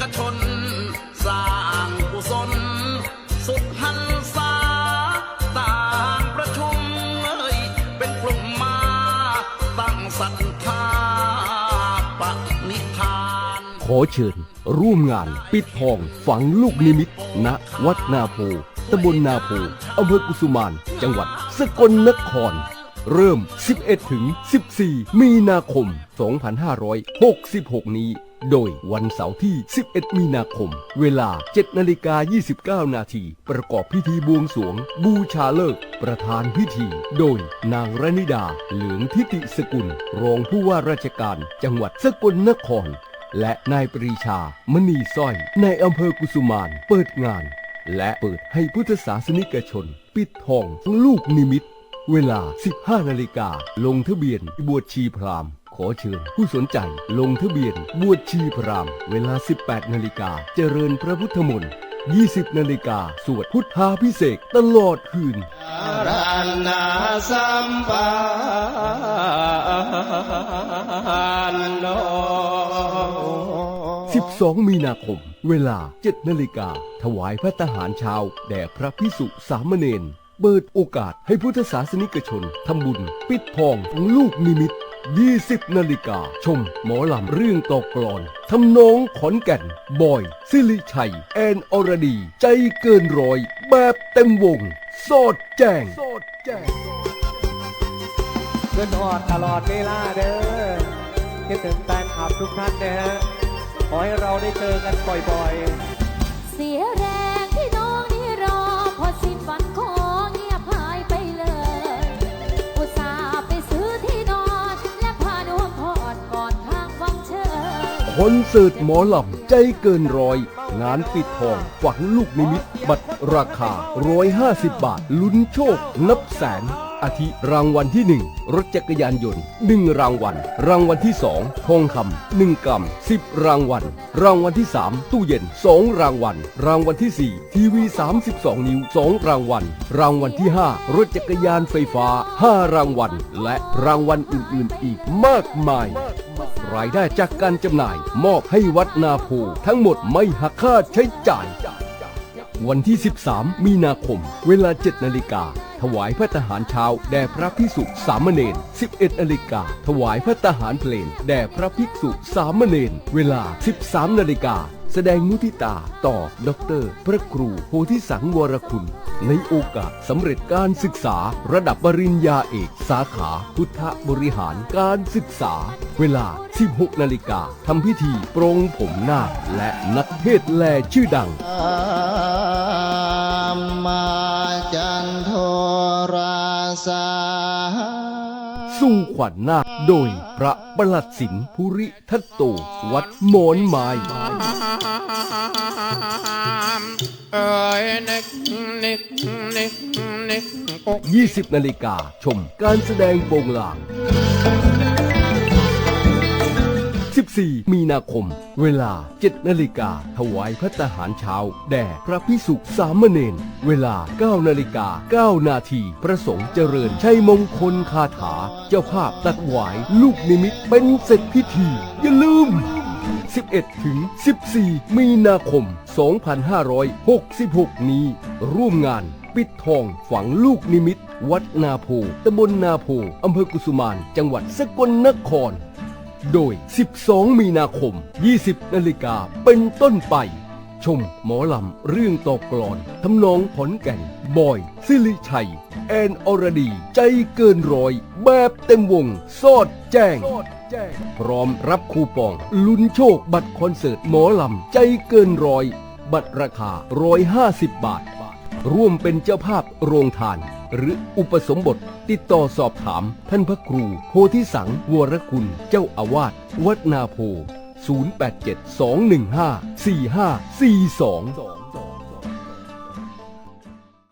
กชน สร้างกุศล สุดหันษาต่างประชุมเอ้ยเป็นกลุ่มมา ตั้งศรัทธาปณิธาน ขอเชิญ ร่วมงาน ปิดทองฝังลูกนิมิตณวัดนาโพตำบลนาโพอำเภอกุสุมาน จังหวัดสกลนคร เริ่ม 11 ถึง 14 มีนาคม 2566 นี้ โดยวันเสาร์ที่ 11 มีนาคม เวลา 7 นาฬิกา 29 นาที ประกอบพิธีบวงสวง บูชาเลิก ประธานพิธี โดยนางรณิดา เหลืองทิติสกุล รองผู้ว่าราชการ จังหวัดสกลนคร และนายปรีชา มณีสร้อย ในอำเภอกุสุมาน เปิดงาน และเปิดให้พุทธศาสนิกชน ปิดทองลูกนิมิต เวลา 15 นาฬิกา ลงทะเบียนบวชชีพราหมณ์ อเชิญ ผู้สนใจลงทะเบียน บวชชีพราหมณ์เวลา 18 นาฬิกา เจริญพระพุทธมนต์ 20 นาฬิกา สวดพุทธาพิเศษกตลอดคืนรันนาสัมปันโน12 มีนาคม เวลา 7 นาฬิกา ถวายพระทหารเช้าแด่พระพิสุสามเณรเปิดโอกาสให้พุทธศาสนิกชนทำบุญ ปิดทองลูกนิมิต 20นาฬิกา ชมหมอลำเรื่องตอกกลอนทำนองขอนแก่น บอย สิริชัย แอนอรดี ใจเกินร้อย แบบเต็มวง สอดแจ้งสอดแจ้งขึ้นหอดตลอดเวลาเด้อคิดถึงแฟนคลับทุกท่านนะฮะ ขอให้เราได้เจอกันบ่อยๆ เสียแรง คอนเสิร์ตหมอหลำใจเกินร้อย งานปิดทองฝังลูกนิมิต บัตรราคา 150 บาท ลุ้นโชค นับแสน อาทิรางวัลที่ 1 รถจักรยานยนต์ 1 รางวัล รางวัลที่ 2 ทองคำ1กรัม10 รางวัล รางวัลที่ 3 ตู้เย็น 2 รางวัล รางวัลที่ 4 ทีวี 32 นิ้ว 2 รางวัล รางวัลที่ 5 รถจักรยานไฟฟ้า 5 รางวัล และรางวัลอื่นๆ อีกมากมาย รายได้จากการจำหน่าย มอบให้วัดนาภูทั้งหมดไม่หักค่าใช้จ่าย วันที่ 13 มีนาคม เวลา 7 นาฬิกา ถวายพระทหารเช้าแด่พระภิกษุสามเณร 11 นาฬิกา ถวายพระทหารเพลงแด่พระภิกษุสามเณร เวลา 13 นาฬิกา แสดงมุทิตาต่อดอกเตอรพระครูโพธิสังวรคุณ ในโอกาสสำเร็จการศึกษาระดับปริญญาเอกสาขา พุทธบริหารการศึกษา เวลา 16 นาฬิกาทำพิธีโปรงผมนาคและนักเทศน์แลชื่อดังมาจันโทราสาสู่ขวัญนาค โดยพระประหลัดสินภูริทัตโต วัดโมนไม้เอ้ยนึกนึกนึกนึกปก20 นาฬิกาชมการแสดงโปงลาง 14 มีนาคม เวลา 7 นาฬิกา ถวายพระทหารเช้า แด่พระพิสุสามเณร เวลา 9 นาฬิกา 9 นาที พระสงฆ์เจริญชัยมงคลคาถา เจ้าภาพตัดหวาย ลูกนิมิตเป็นเสร็จพิธี อย่าลืม 11 ถึง 14 มีนาคม 2566 นี้ ร่วมงานปิดทองฝังลูกนิมิต วัดนาโพตำบลนาโพอำเภอกุสุมาน จังหวัดสกลนคร โดย 12 มีนาคม 20 นาฬิกาเป็นต้นไป ชมหมอลำเรื่องตอกกลอนทำนองขอนแก่น บอย สิริชัย แอนอรดี ใจเกินร้อย แบบเต็มวง สอดแจ้ง พร้อมรับคูปอง ลุ้นโชคบัตรคอนเสิร์ตหมอลำ ใจเกินร้อย บัตรราคา 150 บาท ร่วมเป็นเจ้าภาพโรงทาน หรืออุปสมบท ติดต่อสอบถาม ท่านพระครูโพธิสังวรคุณเจ้าอาวาสวัดนาโพ 087 215 4542